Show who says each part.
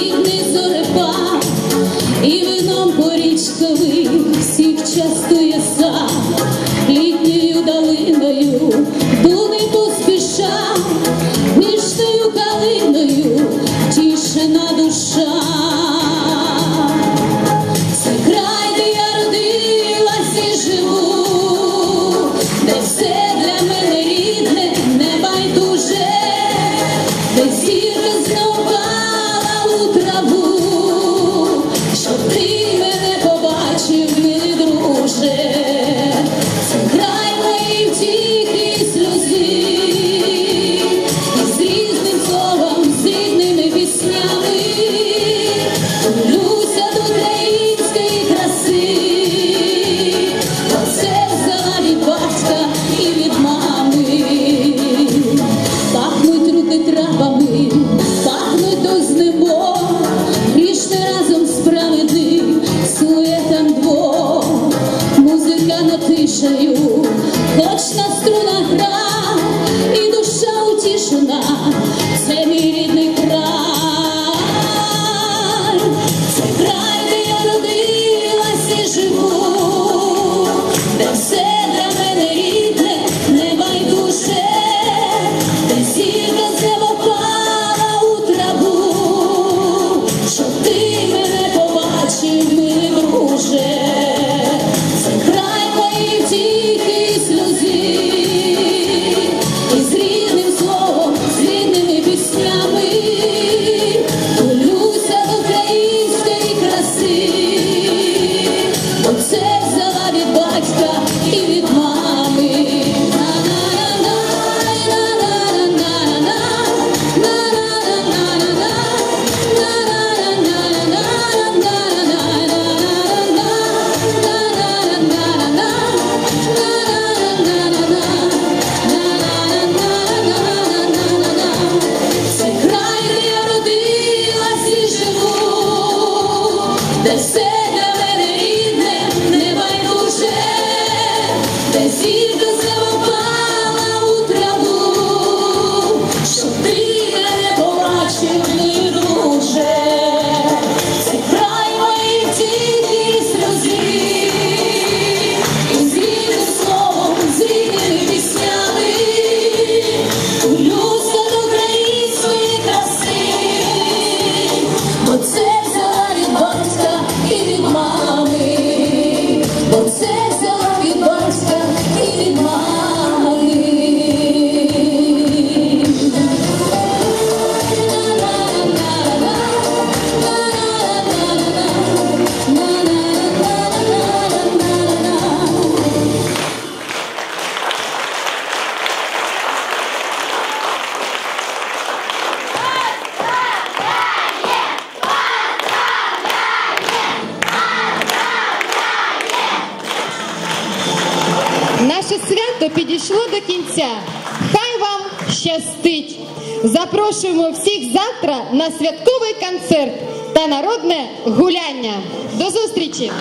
Speaker 1: You. там двох, музика натишею, хоч на струнах гра, і душа утішена.
Speaker 2: наше свято підійшло до кінця. Хай вам щастить! Запрошуємо всіх завтра на святковий концерт та народне гуляння. До зустрічі!